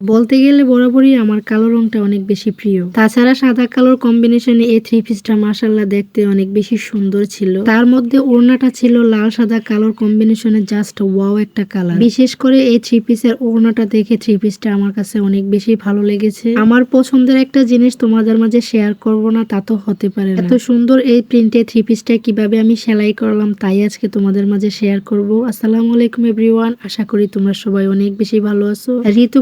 বলতে গেলে বরাবরই আমার কালো রংটা অনেক বেশি প্রিয়। তাছাড়া সাদা কালোর কম্বিনেশনে এই থ্রি পিসটা মাসাল্লাহ দেখতে অনেক বেশি সুন্দর ছিল। তার মধ্যে ওড়নাটা ছিল লাল সাদা কালোর কম্বিনেশনে জাস্ট ওয়াও একটা কালার বিশেষ করে এই থ্রি পিসের ওড়নাটা দেখে থ্রি পিসটা আমার কাছে অনেক বেশি ভালো লেগেছে। আমার পছন্দের একটা জিনিস তোমাদের মাঝে শেয়ার করব না, তা তো হতে পারে এত সুন্দর এই প্রিন্টে থ্রি পিসটা কীভাবে আমি সেলাই করলাম, তাই আজকে তোমাদের মাঝে শেয়ার করব। আসসালামু আলাইকুম এভরিওয়ান আশা করি তোমরা সবাই অনেক বেশি ভালো আছো। ঋতু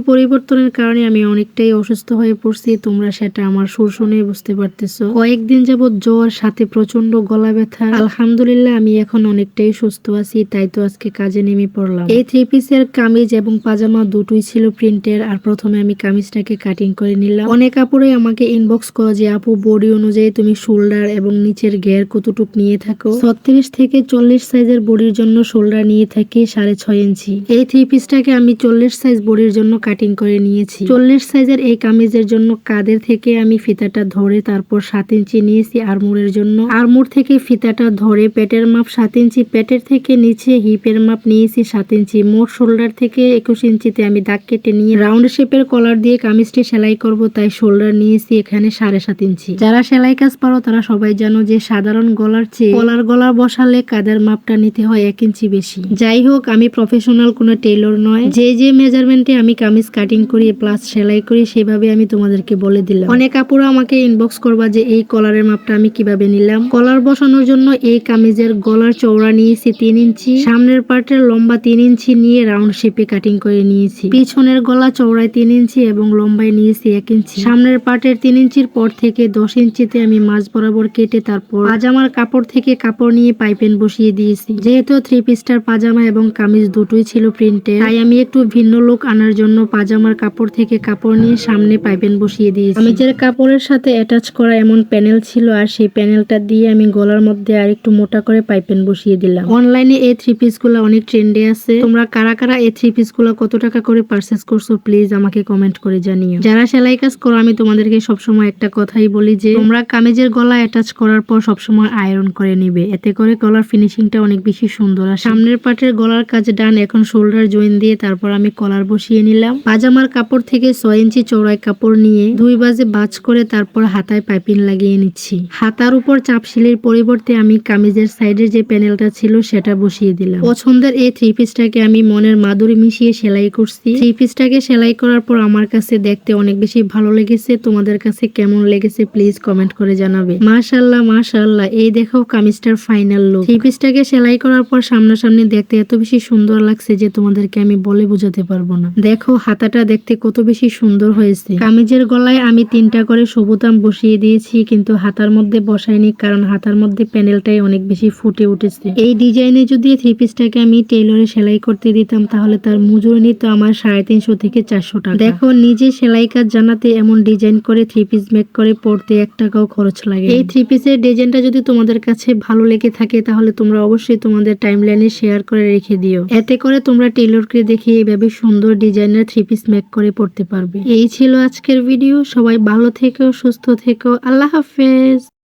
পরিবর্তনের কারণে আমি অনেকটাই অসুস্থ হয়ে পড়ছি, তোমরা সেটা আমার সুর শুনে বুঝতে পারতেছো। কয়েকদিন যাবত জ্বর, সাথে প্রচণ্ড গলা ব্যথা। আলহামদুলিল্লাহ, আমি এখন অনেকটাই সুস্থ আছি, তাই তো আজকে কাজে নেমে পড়লাম। এই থ্রি পিসের কামিজ এবং পাজামা দুটোই ছিল প্রিন্টের আর প্রথমে আমি কামিজটাকে কাটিং করে নিলাম। অনেক আপুরে আমাকে ইনবক্স করো যে, আপু বডি অনুযায়ী তুমি শোল্ডার এবং নিচের ঘের কতটুক নিয়ে থাকো? ছত্রিশ থেকে চল্লিশ সাইজের বডির জন্য শোল্ডার নিয়ে থাকি সাড়ে ছয় ইঞ্চি। এই থ্রি পিসটাকে আমি চল্লিশ সাইজ বডির জন্য কাটিং করে নিয়েছি। চল্লিশ সাইজের এই কামিজের জন্য কাদের থেকে আমি ফিতাটা ধরে তারপর সাত ইঞ্চি নিয়েছি আরমুরের জন্য। আরমুর থেকে ফিতাটা ধরে পেটের মাপ সাত ইঞ্চি, পেটের থেকে নিচে হিপের মাপ নিয়েছি সাত ইঞ্চি। মোট শোল্ডার থেকে একুশ ইঞ্চিতে আমি দাগ কেটে নিয়ে রাউন্ড শেপের কলার দিয়ে কামিজটি সেলাই করব, তাই শোল্ডার নিয়েছি এখানে সাড়ে সাত ইঞ্চি। যারা সেলাই কাজ পারো, তারা সবাই জানো যে সাধারণ গলার চেয়ে কলার গলা বসালে কাদের মাপটা নিতে হয় এক ইঞ্চি বেশি। যাই হোক, আমি প্রফেশনাল কোনো টেলর নয়। যে যে মেজারমেন্টে আমি কামিজ কাটিং করি প্লাস সেলাই করি, সেভাবে আমি তোমাদেরকে বলে দিলাম। অনেক আপুরা আমাকে ইনবক্স করবা যে, এই কলারের মাপটা আমি কীভাবে নিলাম? কলার বসানোর জন্য এই কামিজের গলার চওড়া নিয়েছি তিন ইঞ্চি, সামনের পার্টের লম্বা তিন ইঞ্চি নিয়ে রাউন্ড শেপে কাটিং করে নিয়েছি। পিছনের গলা চওড়ায় তিন ইঞ্চি এবং লম্বায় নিয়েছি এক ইঞ্চি। সামনের পার্টের তিন ইঞ্চির পর থেকে দশ ইঞ্চিতে আমি মাঝ বরাবর কেটে তারপর পাজামার কাপড় থেকে কাপড় নিয়ে পাইপেন বসিয়ে দিয়েছি। যেহেতু থ্রি পিসটার পাজামা এবং কামিজ দুটোই ছিল প্রিন্টে তাই আমি একটু ভিন্ন লুক আনার জন্য পাজামার কাপড় থেকে কাপড় নিয়ে সামনে পাইপেন বসিয়ে দিয়েছি। কামিজের কাপড়ের সাথে অ্যাটাচ করা এমন প্যানেল ছিল আর সেই প্যানেলটা দিয়ে আমি গলার মধ্যে আর একটু মোটা করে পাইপেন বসিয়ে দিলাম। অনলাইনে এই থ্রি পিসগুলো অনেক ট্রেন্ডে আছে। তোমরা কারা কারা এই থ্রি পিসগুলো কত টাকা করে পারচেস করছ প্লিজ আমাকে কমেন্ট করে জানিও। যারা সেলাই কাজ করো, আমি তোমাদেরকে সবসময় একটা কথাই বলি যে, তোমরা কামিজের গলা অ্যাটাচ করার পর সবসময় আয়রন করে নিবে। এতে করে গলার ফিনিশিংটা অনেক বেশি সুন্দর আর সামনের পাটের গলার কাজ ডান, এখন শোল্ডার জয়েন দিয়ে তারপর আমি কলার বসিয়ে নিলাম। পাজামার কাপড় থেকে ছয় ইঞ্চি চৌড়ায় কাপড় নিয়ে দুই বাজে বাজ করে তারপর হাতায় পাইপিং লাগিয়ে নিচ্ছি। হাতার উপর চাপশিলির পরিবর্তে আমি কামিজের সাইডের যে প্যানেলটা ছিল সেটা বসিয়ে দিলাম। পছন্দের এই থ্রি পিসটাকে আমি মনের মাদুরি মিশিয়ে সেলাই করছি। থ্রি পিসটাকে সেলাই করার পর আমার কাছে দেখতে অনেক বেশি ভালো লেগেছে। তোমাদের কাছে কেমন লেগেছে প্লিজ কমেন্ট করে জানাবে। মাশাল্লাহ মাশাল্লাহ এই দেখো কামিজটার ফাইনাল লুক থ্রি পিসটাকে সেলাই করার পর সামনাসামনি দেখতে এত বেশি সুন্দর লাগছে যে তোমাদেরকে আমি বলে বোঝাতে পারব না। দেখো হাতাটা দেখতে কত বেশি সুন্দর হয়েছে। কামিজের গলায় আমি তিনটা করে সবুতাম বসিয়ে দিয়েছি, কিন্তু হাতার মধ্যে বসাইনি কারণ হাতার মধ্যে প্যানেলটাই অনেক বেশি ফুটে উঠেছে। এই ডিজাইনে যদি থ্রি পিসটাকে আমি টেইলরে সেলাই করতে দিতাম, তাহলে তার মজুরি নিত আমার সাড়ে তিনশো থেকে চারশো টাকা। দেখো, নিজে সেলাই কাজ জানাতে এমন ডিজাইন করে থ্রি পিস মেক করে পড়তে এক টাকাও খরচ লাগে এই থ্রি পিসের ডিজাইনটা যদি তোমাদের কাছে ভালো লেগে থাকে, তাহলে তোমরা অবশ্যই তোমাদের টাইম লাইনে শেয়ার করে রেখে দিও। এতে করে তোমরা টেইলরকে দেখে এইভাবে সুন্দর ডিজাইনের থ্রি পিস মেক করে পড়তে পারবে। এই ছিল আজকের ভিডিও সবাই ভালো থেকো সুস্থ থেকো। আল্লাহ হাফেজ।